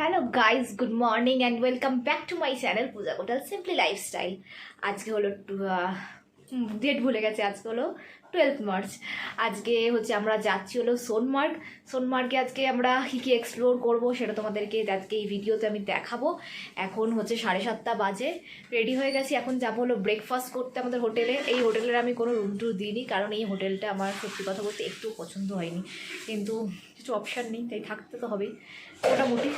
Hello guys good morning and welcome back to my channel Puja Kotal simply lifestyle. আজকে হলো date ভুলে গেছে, আজকে হলো টুয়েলভ মার্চ আজকে হচ্ছে আমরা যাচ্ছি হলো সোনমার্গ। সোনমার্গে আজকে আমরা কী কী এক্সপ্লোর করব সেটা তোমাদেরকে আজকে এই ভিডিওতে আমি দেখাবো। এখন হচ্ছে সাড়ে সাতটা বাজে রেডি হয়ে গেছি। এখন যাব হলো ব্রেকফাস্ট করতে আমাদের হোটেলে। এই হোটেলের আমি কোনো রুম টুর দিইনি, কারণ এই হোটেলটা আমার সত্যি কথা বলতে একটু পছন্দ হয়নি। কিন্তু কিছু অপশান নেই, তাই থাকতে তো হবেই। মোটামুটি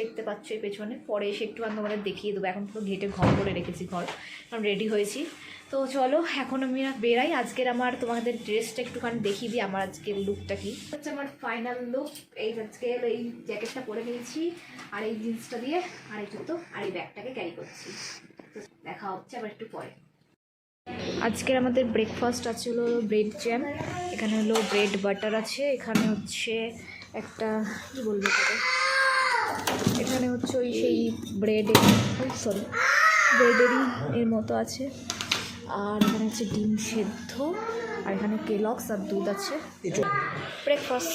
দেখতে পাচ্ছ এই পেছনে। পরে এসে একটু আমি তোমাদের দেখিয়ে দেবো। এখন পুরো ঘেটে ঘর করে রেখেছি ঘর। কারণ রেডি হয়েছি। তো চলো, এখন আমি বেরাই। আজকের আমার তোমাদের ড্রেসটা একটুখানি দেখিয়ে দিই, আমার আজকের লুকটা কি। হচ্ছে আমার ফাইনাল লুক এই আজকে এই জ্যাকেটটা পরে নিয়েছি। আর এই জিন্সটা দিয়ে আর এই জুতো আর এই ব্যাগটাকে ক্যারি করছি। তো দেখা হচ্ছে আবার একটু পরে। আজকের আমাদের ব্রেকফাস্ট আছে হলো ব্রেড জ্যাম এখানে হলো ব্রেড বাটার আছে। এখানে হচ্ছে একটা, কী বলব এখানে হচ্ছে ওই সেই ব্রেডের সরি ব্রেডেরই এর মতো আছে। আর এখানে হচ্ছে ডিম সেদ্ধ, আর এখানে কেলক্স আর দুধ আছে। ব্রেকফাস্ট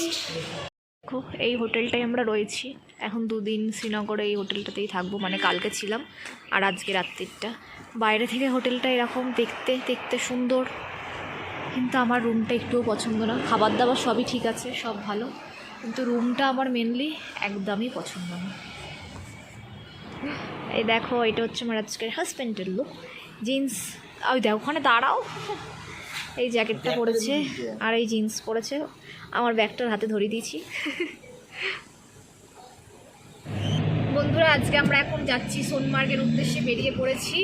দেখো, এই হোটেলটাই আমরা রয়েছি। এখন দুদিন শ্রীনগরে এই হোটেলটাতেই থাকব মানে কালকে ছিলাম, আর আজকে রাত্রিটা বাইরে থেকে হোটেলটা এরকম দেখতে দেখতে সুন্দর। কিন্তু আমার রুমটা একটুও পছন্দ না। খাবার দাবার সবই ঠিক আছে, সব ভালো। কিন্তু রুমটা আমার মেনলি একদমই পছন্দ না। এই দেখো এটা হচ্ছে আমার আজকের হাজব্যান্ডের লুক জিন্স ওই দেখো ওখানে দাঁড়াও। এই জ্যাকেটটা পরেছে আর এই জিন্স পরেছে। আমার ব্যাগটার হাতে ধরিয়ে দিয়েছি। বন্ধুরা, আজকে আমরা এখন যাচ্ছি সোনমার্গের উদ্দেশ্যে বেরিয়ে পড়েছি।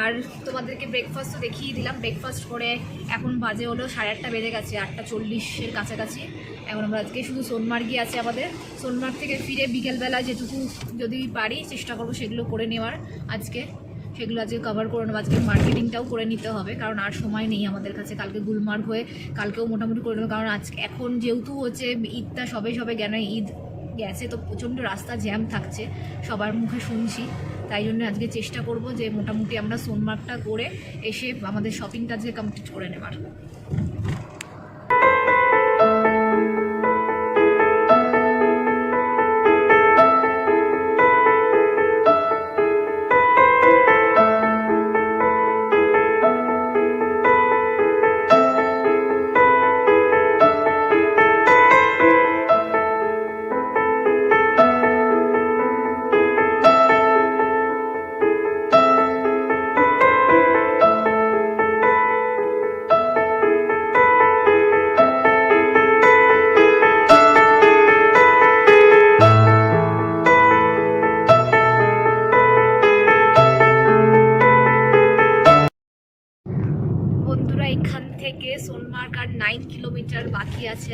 আর তোমাদেরকে ব্রেকফাস্টও দেখিয়ে দিলাম। ব্রেকফাস্ট করে এখন বাজে হলো সাড়ে আটটা, বেজে গেছে আটটা চল্লিশের কাছাকাছি। এখন আমরা আজকে শুধু সোনমার্গই আছে আমাদের। সোনমার্গ থেকে ফিরে বিকেলবেলা যেটুকু যদি পারি চেষ্টা করব সেগুলো করে নেওয়ার আজকে। সেগুলো আজকে কভার করে নেব। আজকে মার্কেটিংটাও করে নিতে হবে, কারণ আর সময় নেই আমাদের কাছে। কালকে গুলমার্গ হয়ে কালকেও মোটামুটি করে নেব, কারণ আজকে এখন যেহেতু হচ্ছে ঈদটা সবে সবে জ্ঞান ঈদ গেছে তো প্রচণ্ড রাস্তা জ্যাম থাকছে, সবার মুখে শুনছি। তাই জন্য আজকে চেষ্টা করব যে মোটামুটি আমরা সোনমার্কটা করে এসে আমাদের শপিংটা আজকে কমপ্লিট করে নেবার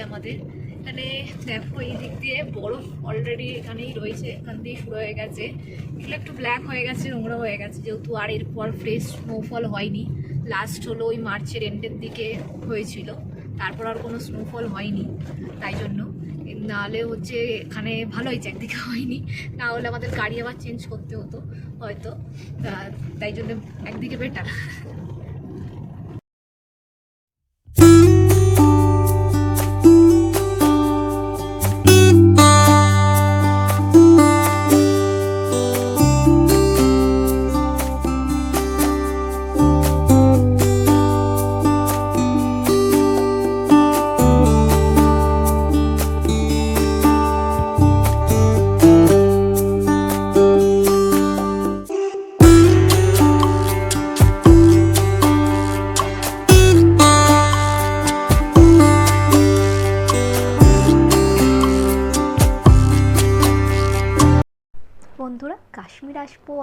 আমাদের। এখানে দেখো, এই দিক দিয়ে বরফ অলরেডি এখানেই রয়েছে, এখান দিয়ে শুরু হয়ে গেছে। এগুলো একটু ব্ল্যাক হয়ে গেছে, নোংরা হয়ে গেছে, যেহেতু আর এরপর ফ্রেশ স্নোফল হয়নি। লাস্ট হলো ওই মার্চের এন্ডের দিকে হয়েছিল, তারপর আর কোনো স্নোফল হয়নি, তাই জন্য। নাহলে হচ্ছে এখানে ভালো হয়েছে, একদিকে হয়নি। না হলে আমাদের গাড়ি আবার চেঞ্জ করতে হতো, হয়তো। তাই জন্য একদিকে বেটার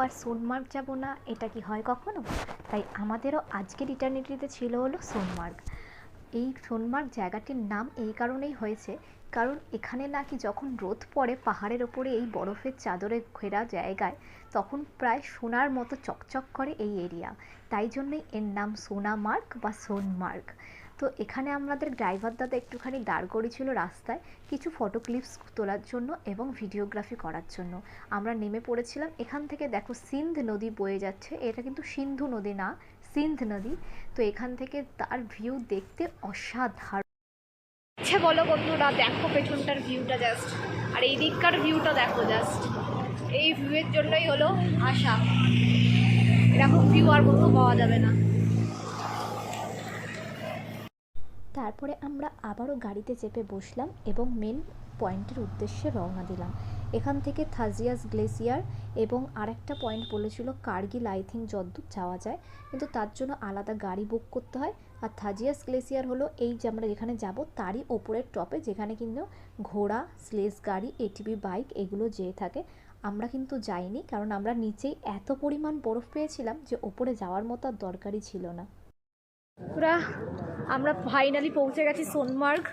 আসব আর সোনমার্গ যাব না, এটা কি হয় কখনো? তাই আমাদেরও আজকের ইটার্নিটিতে ছিল হলো সোনমার্গ। এই সোনমার্গ জায়গাটির নাম এই কারণেই হয়েছে, কারণ এখানে নাকি যখন রোদ পড়ে পাহাড়ের ওপরে এই বরফের চাদরে ঘেরা জায়গায়, তখন প্রায় সোনার মতো চকচক করে এই এরিয়া। তাই জন্যই এর নাম সোনামার্গ বা সোনমার্গ। তো এখানে আমাদের ড্রাইভার দাদা একটুখানি দাঁড় করেছিল রাস্তায় কিছু ফটো ক্লিপস তোলার জন্য এবং ভিডিওগ্রাফি করার জন্য। আমরা নেমে পড়েছিলাম, এখান থেকে দেখো সিন্ধ নদী বয়ে যাচ্ছে, এটা কিন্তু সিন্ধু নদী না, সিন্ধ নদী। তো এখান থেকে তার ভিউ দেখতে অসাধারণ। আচ্ছা বলো বন্ধুরা, দেখো পেছনটার ভিউটা জাস্ট আর এই দিককার ভিউটা দেখো জাস্ট এই ভিউয়ের জন্যই হলো আশা। এরকম ভিউ আর কোথাও পাওয়া যাবে না। তারপরে আমরা আবারও গাড়িতে চেপে বসলাম এবং মেন পয়েন্টের উদ্দেশ্যে রওনা দিলাম। এখান থেকে থাজিয়াস গ্লেসিয়ার এবং আরেকটা পয়েন্ট বলেছিল কার্গিল আই থিঙ্ক যদ্দূর যাওয়া যায়। কিন্তু তার জন্য আলাদা গাড়ি বুক করতে হয়। আর থাজিয়াস গ্লেসিয়ার হলো এই যে আমরা যেখানে যাব, তারই ওপরের টপে যেখানে কিন্তু ঘোড়া স্লেজ গাড়ি এটিভি বাইক এগুলো যেয়ে থাকে। আমরা কিন্তু যাইনি, কারণ আমরা নিচেই এত পরিমাণ বরফ পেয়েছিলাম যে ওপরে যাওয়ার মতো আর দরকারই ছিল না। পুরা আমরা ফাইনালি পৌঁছে গেছি সোনমার্গ।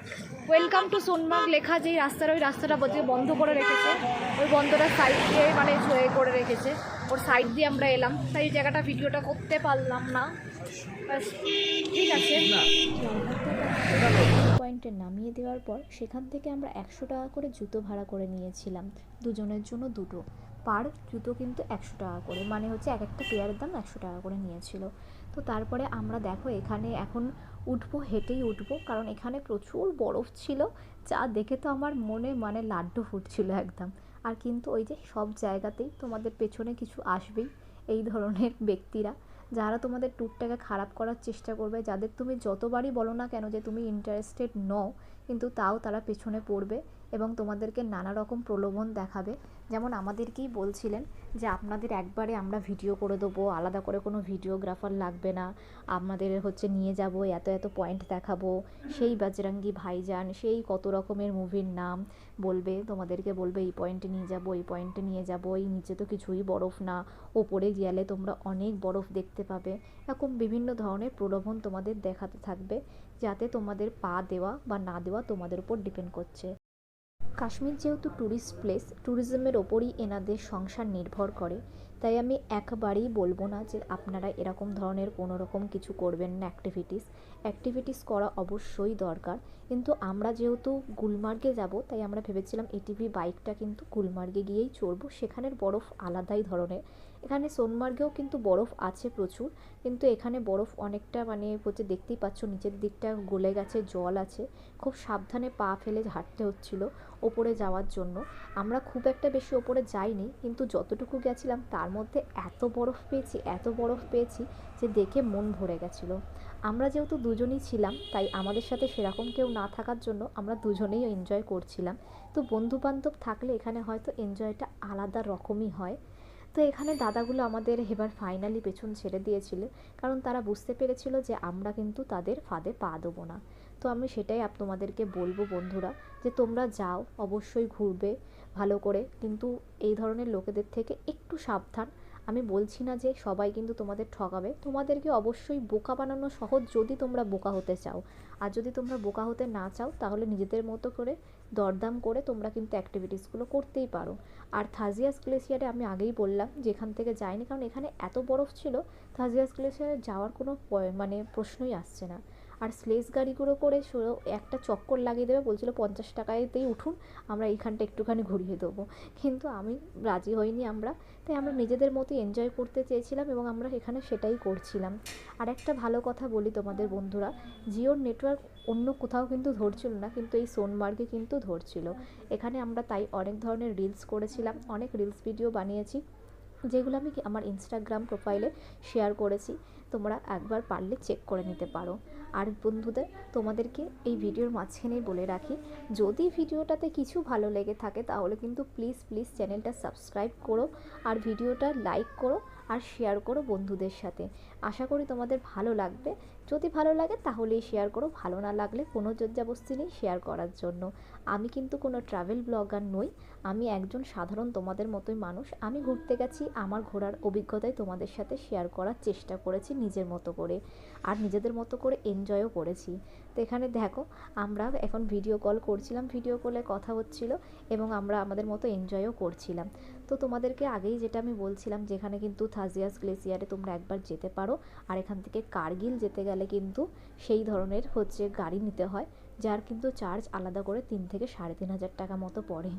ওয়েলকাম টু সোনমার্গ লেখা যেই রাস্তার ওই রাস্তাটা বলছে বন্ধ করে রেখেছে। ওই বন্ধটার সাইড দিয়ে মানে ছয়ে করে রেখেছে। ওর সাইড দিয়ে আমরা এলাম। তাই জায়গাটা ভিডিওটা করতে পারলাম না। ঠিক আছে। পয়েন্টে নামিয়ে দেওয়ার পর সেখান থেকে আমরা একশো টাকা করে জুতো ভাড়া করে নিয়েছিলাম। দুজনের জন্য দুটো। পার জুতো কিন্তু একশো টাকা করে। মানে হচ্ছে এক একটা পেয়ারের দাম একশো টাকা করে নিয়েছিল। তো তারপরে আমরা দেখো এখানে এখন উঠবো, হেঁটেই উঠবো। কারণ এখানে প্রচুর বরফ ছিল, যা দেখে তো আমার মনে মানে লাড্ডু ফুটছিল একদম। আর কিন্তু ওই যে সব জায়গাতেই তোমাদের পেছনে কিছু আসবেই এই ধরনের ব্যক্তিরা। যারা তোমাদের ট্যুরটাকে খারাপ করার চেষ্টা করবে, যাদের তুমি যতবারই বলো না কেন যে তুমি ইন্টারেস্টেড নও, কিন্তু তাও তারা পেছনে পড়বে এবং তোমাদেরকে নানা রকম প্রলোভন দেখাবে। যেমন আমাদেরকেই বলছিলেন যে আপনাদের একবারে আমরা ভিডিও করে দেবো, আলাদা করে কোনো ভিডিওগ্রাফার লাগবে না, আমাদের হচ্ছে নিয়ে যাব, এত এত পয়েন্ট দেখাবো, সেই বাজরাঙ্গি ভাইজান, সেই কত রকমের মুভির নাম বলবে, তোমাদেরকে বলবে, এই পয়েন্টে নিয়ে যাব, এই পয়েন্টে নিয়ে যাব, এই নিচে তো কিছুই বরফ না, ওপরে গেলে তোমরা অনেক বরফ দেখতে পাবে, এরকম বিভিন্ন ধরনের প্রলোভন তোমাদের দেখাতে থাকবে, যাতে তোমাদের পা দেওয়া বা না দেওয়া তোমাদের উপর ডিপেন্ড করছে। কাশ্মীর যেহেতু ট্যুরিস্ট প্লেস ট্যুরিজমের ওপরই এনাদের সংসার নির্ভর করে। তাই আমি একবারেই বলব না যে আপনারা এরকম ধরনের কোনো রকম কিছু করবেন না অ্যাক্টিভিটিস অ্যাক্টিভিটিস করা অবশ্যই দরকার। কিন্তু আমরা যেহেতু গুলমার্গে যাব, তাই আমরা ভেবেছিলাম এটিভি বাইকটা কিন্তু গুলমার্গে গিয়েই চড়বো। সেখানের বরফ আলাদাই ধরনের। এখানে সোনমার্গেও কিন্তু বরফ আছে প্রচুর, কিন্তু এখানে বরফ অনেকটা মানে হচ্ছে দেখতেই পাচ্ছ নিচের দিকটা গলে গেছে, জল আছে। খুব সাবধানে পা ফেলে হাঁটতে হচ্ছিল ওপরে যাওয়ার জন্য। আমরা খুব একটা বেশি ওপরে যাইনি, কিন্তু যতটুকু গেছিলাম তার মধ্যে এত বরফ পেয়েছি, এত বরফ পেয়েছি যে দেখে মন ভরে গেছিল। আমরা যেহেতু দুজনেই ছিলাম, তাই আমাদের সাথে সেরকম কেউ না থাকার জন্য আমরা দুজনেই এনজয় করছিলাম। তো বন্ধু বান্ধব থাকলে এখানে হয়তো এনজয়টা আলাদা রকমই হয়। তো এখানে দাদাগুলো আমাদের এবার ফাইনালি পেছন ছেড়ে দিয়েছিল। কারণ তারা বুঝতে পেরেছিল যে আমরা কিন্তু তাদের ফাঁদে পা দেবো না। তো আমি সেটাই আপ তোমাদেরকে বলব বন্ধুরা যে তোমরা যাও, অবশ্যই ঘুরবে ভালো করে। কিন্তু এই ধরনের লোকেদের থেকে একটু সাবধান। আমি বলছি না যে সবাই কিন্তু তোমাদের ঠকাবে। তোমাদেরকে অবশ্যই বোকা বানানো সহজ যদি তোমরা বোকা হতে চাও। আর যদি তোমরা বোকা হতে না চাও, তাহলে নিজেদের মতো করে দরদাম করে তোমরা কিন্তু অ্যাক্টিভিটিসগুলো করতেই পারো। আর থাজিয়াস গ্লেসিয়ারে আমি আগেই বললাম, যেখান থেকে যাইনি, কারণ এখানে এত বরফ ছিল থাজিয়াস গ্লেসিয়ারে যাওয়ার কোনো মানে প্রশ্নই আসছে না। আর স্লেজ গাড়িগুলো করে একটা চক্কর লাগিয়ে দেবে, বলছিল পঞ্চাশ টাকাতেই উঠুন, আমরা এইখানটা একটুখানি ঘুরিয়ে দেবো। কিন্তু আমি রাজি হইনি আমরা, তাই আমরা নিজেদের মতো এনজয় করতে চেয়েছিলাম এবং আমরা এখানে সেটাই করছিলাম। আর একটা ভালো কথা বলি তোমাদের বন্ধুরা, জিওর নেটওয়ার্ক অন্য কোথাও কিন্তু ধরছিল না, কিন্তু এই সোনমার্গে কিন্তু ধরছিল। এখানে আমরা তাই অনেক ধরনের রিলস করেছিলাম, অনেক রিলস ভিডিও বানিয়েছি। যেগুলো আমি আমার ইনস্টাগ্রাম প্রোফাইলে শেয়ার করেছি, তোমরা একবার পারলে চেক করে নিতে পারো। আর বন্ধুদের, তোমাদেরকে এই ভিডিওর মাঝখানেই বলে রাখি, যদি ভিডিওটাতে কিছু ভালো লেগে থাকে, তাহলে কিন্তু প্লিজ প্লিজ চ্যানেলটা সাবস্ক্রাইব করো আর ভিডিওটা লাইক করো আর শেয়ার করো বন্ধুদের সাথে। আশা করি তোমাদের ভালো লাগবে। যদি ভালো লাগে তাহলেই শেয়ার করো, ভালো না লাগলে কোনো জজ্জাবস্তি নেই শেয়ার করার জন্য। আমি কিন্তু কোনো ট্রাভেল ব্লগার নই, আমি একজন সাধারণ তোমাদের মতোই মানুষ। আমি ঘুরতে গেছি, আমার ঘোরার অভিজ্ঞতাই তোমাদের সাথে শেয়ার করার চেষ্টা করেছি নিজের মতো করে, আর নিজেদের মতো করে এনজয়ও করেছি। তো এখানে দেখো, আমরা এখন ভিডিও কল করছিলাম ভিডিও কলে কথা হচ্ছিল, এবং আমরা আমাদের মতো এনজয়ও করছিলাম। তো তোমাদেরকে আগেই যেটা আমি বলছিলাম, যেখানে কিন্তু থাজিয়াস গ্লেসিয়ারে তোমরা একবার যেতে পারো আর এখান থেকে কার্গিল যেতে গেলে কিন্তু সেই ধরনের হচ্ছে গাড়ি নিতে হয়, যার কিন্তু চার্জ আলাদা করে তিন থেকে সাড়ে তিন হাজার টাকা মতো পড়ে।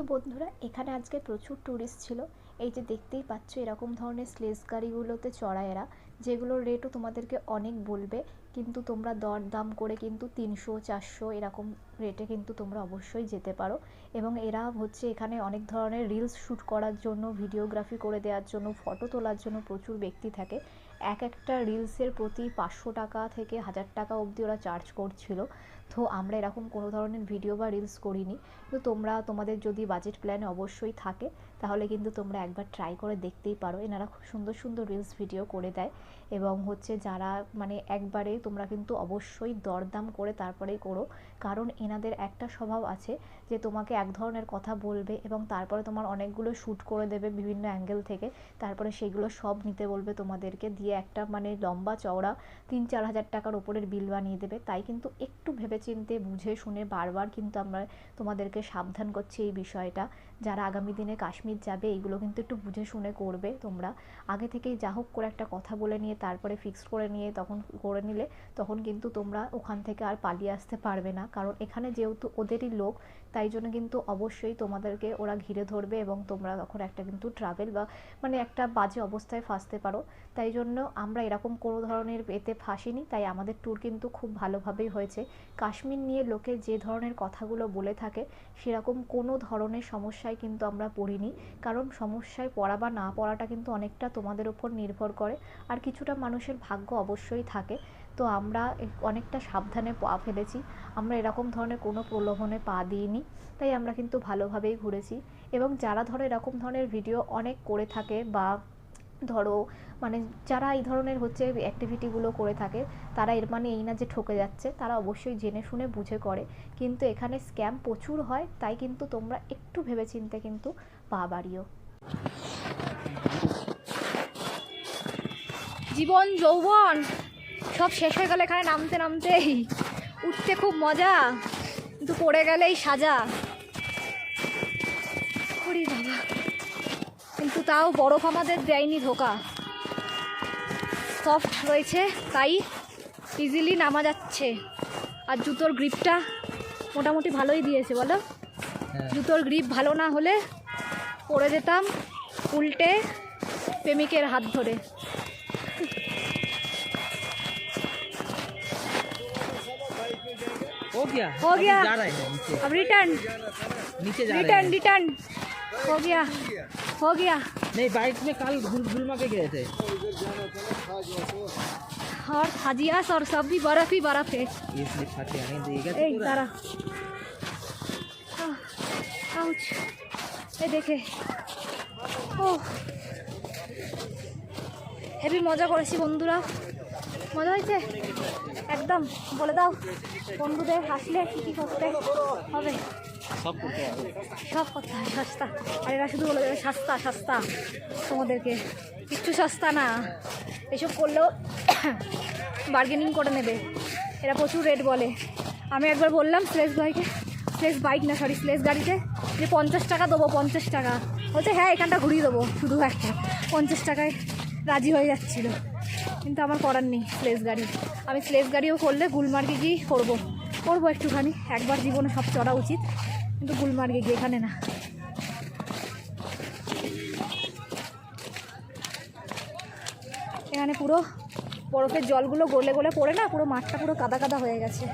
বন্ধুরা, এখানে আজকে প্রচুর ট্যুরিস্ট ছিল। এই যে দেখতেই পাচ্ছ, এরকম ধরনের স্লেজ গাড়িগুলোতে চড়া এরা, যেগুলোর রেটও তোমাদেরকে অনেক বলবে, কিন্তু তোমরা দর দাম করে কিন্তু তিনশো, চারশো এরকম রেটে কিন্তু তোমরা অবশ্যই যেতে পারো। এবং এরা হচ্ছে এখানে অনেক ধরনের রিলস শ্যুট করার জন্য ভিডিওগ্রাফি করে দেওয়ার জন্য ফটো তোলার জন্য প্রচুর ব্যক্তি থাকে। এক একটা রিলসের প্রতি পাঁচশো টাকা থেকে হাজার টাকা অবধি ওরা চার্জ করছিল। তো আমরা এরকম কোনো ধরনের ভিডিও বা রিলস করিনি। তো তোমরা, তোমাদের যদি বাজেট প্ল্যান অবশ্যই থাকে তাহলে কিন্তু তোমরা একবার ট্রাই করে দেখতেই পারো। এনারা খুব সুন্দর সুন্দর রিলস ভিডিও করে দেয় এবং হচ্ছে যারা মানে একবারে তোমরা কিন্তু অবশ্যই দরদাম করে তারপরেই করো। কারণ এনাদের একটা স্বভাব আছে যে তোমাকে এক ধরনের কথা বলবে এবং তারপরে তোমার অনেকগুলো শ্যুট করে দেবে বিভিন্ন অ্যাঙ্গেল থেকে। তারপরে সেগুলো সব নিতে বলবে তোমাদেরকে দিয়ে একটা মানে লম্বা চওড়া তিন চার হাজার টাকার ওপরের বিল বানিয়ে দেবে। তাই কিন্তু একটু ভেবেচিন্তে বুঝে শুনে বারবার কিন্তু আমরা তোমাদেরকে সাবধান করছি এই বিষয়টা। যারা আগামী দিনে কাশ্মীর যাবে এইগুলো কিন্তু একটু বুঝে শুনে করবে তোমরা। আগে থেকেই যা হোক করে একটা কথা বলে নিয়ে, তারপরে ফিক্সড করে নিয়ে, তখন করে নিলে, তখন কিন্তু তোমরা ওখান থেকে আর পালিয়ে আসতে পারবে না। কারণ এখানে যেহেতু ওদেরই লোক তাই জন্য কিন্তু অবশ্যই তোমাদেরকে ওরা ঘিরে ধরবে এবং তোমরা তখন একটা কিন্তু ট্রাভেল বা মানে একটা বাজে অবস্থায় ফাঁসতে পারো। তাই জন্য আমরা এরকম কোনো ধরনের এতে ফাঁসিনি, তাই আমাদের ট্যুর কিন্তু খুব ভালোভাবেই হয়েছে। কাশ্মীর নিয়ে লোকে যে ধরনের কথাগুলো বলে থাকে, সেরকম কোনো ধরনের সমস্যায় কিন্তু আমরা পড়িনি। কারণ সমস্যায় পড়া বা না পড়াটা কিন্তু অনেকটা তোমাদের ওপর নির্ভর করে, আর কিছুটা মানুষের ভাগ্য অবশ্যই থাকে। তো আমরা অনেকটা সাবধানে পা ফেলেছি। আমরা এরকম ধরনের কোনো প্রলোভনে পা দিইনি, তাই আমরা কিন্তু ভালোভাবেই ঘুরেছি। এবং যারা ধরো এরকম ধরনের ভিডিও অনেক করে থাকে বা ধরো মানে যারা এই ধরনের হচ্ছে অ্যাক্টিভিটিগুলো করে থাকে, তারা এর মানে এই না যে ঠকে যাচ্ছে, তারা অবশ্যই জেনে শুনে বুঝে করে। কিন্তু এখানে স্ক্যাম প্রচুর হয়, তাই কিন্তু তোমরা একটু ভেবেচিন্তে কিন্তু পা বাড়িও। জীবন যৌবন! সব শেষ হয়ে গেলে এখানে নামতে নামতেই। উঠতে খুব মজা কিন্তু পড়ে গেলেই সাজা। করি বাবা। কিন্তু তাও বরফ আমাদের দেয়নি ধোকা। সফট রয়েছে তাই ইজিলি নামা যাচ্ছে। আর জুতোর গ্রিপটা মোটামুটি ভালোই দিয়েছে বলো? জুতোর গ্রিপ ভালো না হলে পড়ে যেতাম উল্টে প্রেমিকের হাত ধরে। गया हो अभी गया। जा रहे हैं नीचे अब रिटर्न नीचे जा रहे रिटर्न हैं रिटर्न हो गया हो गया नहीं बाइक में कल गुल गुलमा के गए थे और हाजियास और सब भी बर्फ ही बर्फ है ये स्लिप खा के आने देगा এই দাঁড়া আউচ এই দেখে ও হেভি মজা করেছি বন্ধুরা মজা হয়েছে একদম বলে দাও বন্ধুদের হাসলে কী কী করতে হবে? সব করতে হবে। সব করতে হবে সস্তা। আর এরা শুধু বলে দেবে সস্তা সস্তা। তোমাদেরকে কিচ্ছু সস্তা না। এসব করলেও বার্গেনিং করে নেবে। এরা প্রচুর রেট বলে। আমি একবার বললাম স্লেস বাইকে স্লেস বাইক না সরি স্লেস গাড়িতে যে পঞ্চাশ টাকা দেবো পঞ্চাশ টাকা। বলছে হ্যাঁ এখানটা ঘুরিয়ে দেবো শুধু একটা। পঞ্চাশ টাকায় রাজি হয়ে যাচ্ছিল। কিন্তু আমার করার নেই স্লেস গাড়ি। আমি স্লেস গাড়িও করলে গুলমার্গে গিয়েই করব। করব একটুখানি, একবার জীবনে সব চড়া উচিত, কিন্তু গুলমার্গে গিয়ে এখানে না। এখানে পুরো বরফের জলগুলো গলে গলে পড়ে না, পুরো মাঠটা পুরো কাদা কাদা হয়ে গেছে।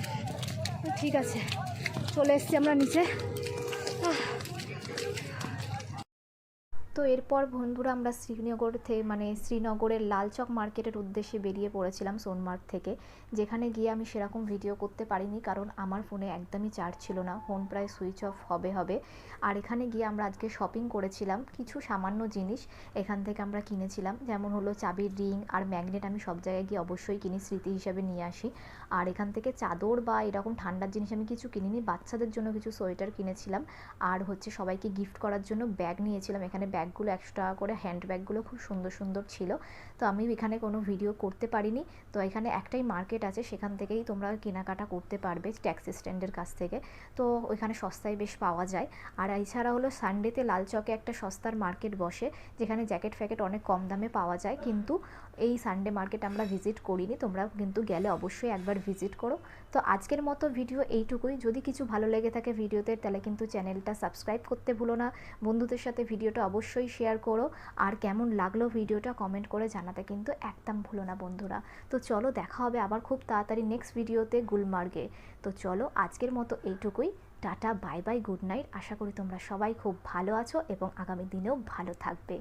ঠিক আছে, চলে এসছি আমরা নিচে। তো এরপর বন্ধুরা আমরা শ্রীনগর থেকে মানে শ্রীনগরের লালচক মার্কেটের উদ্দেশ্যে বেরিয়ে পড়েছিলাম সোনমার্গ থেকে। যেখানে গিয়ে আমি সেরকম ভিডিও করতে পারিনি কারণ আমার ফোনে একদমই চার্জ ছিল না, ফোন প্রায় সুইচ অফ হবে হবে। আর এখানে গিয়ে আমরা আজকে শপিং করেছিলাম কিছু সামান্য জিনিস এখান থেকে আমরা কিনেছিলাম। যেমন হলো চাবির রিং আর ম্যাগনেট আমি সব জায়গায় গিয়ে অবশ্যই কিনি, স্মৃতি হিসাবে নিয়ে আসি। আর এখান থেকে চাদর বা এরকম ঠান্ডার জিনিস আমি কিছু কিনিনি, বাচ্চাদের জন্য কিছু সোয়েটার কিনেছিলাম। আর হচ্ছে সবাইকে গিফট করার জন্য ব্যাগ নিয়েছিলাম। এখানে ব্যাগ ব্যাগগুলো, একশো টাকা করে হ্যান্ড ব্যাগগুলো খুব সুন্দর সুন্দর ছিল। তো আমি এখানে কোনো ভিডিও করতে পারিনি। তো এখানে একটাই মার্কেট আছে, সেখান থেকেই তোমরা কেনাকাটা করতে পারবে ট্যাক্সি স্ট্যান্ডের কাছ থেকে। তো ওইখানে সস্তায় বেশ পাওয়া যায়। আর এছাড়া হলো সানডেতে লাল চকে একটা সস্তার মার্কেট বসে, যেখানে জ্যাকেট ফ্যাকেট অনেক কম দামে পাওয়া যায়। কিন্তু এই সানডে মার্কেট আমরা ভিজিট করিনি, তোমরা কিন্তু গেলে অবশ্যই একবার ভিজিট করো। তো আজকের মতো ভিডিও এইটুকুই। যদি কিছু ভালো লেগে থাকে ভিডিওতে তাহলে কিন্তু চ্যানেলটা সাবস্ক্রাইব করতে ভুলো না। বন্ধুদের সাথে ভিডিওটা অবশ্যই শেয়ার করো। আর কেমন লাগল ভিডিওটা কমেন্ট করে জানাতে কিন্তু একদম ভুলো না বন্ধুরা। তো চলো দেখা হবে আবার খুব তাড়াতাড়ি নেক্সট ভিডিওতে গুলমার্গে। তো চলো আজকের মতো এইটুকুই। Tata bye bye good night আশা করি তোমরা সবাই খুব ভালো আছো এবং আগামী দিনেও ভালো থাকবে।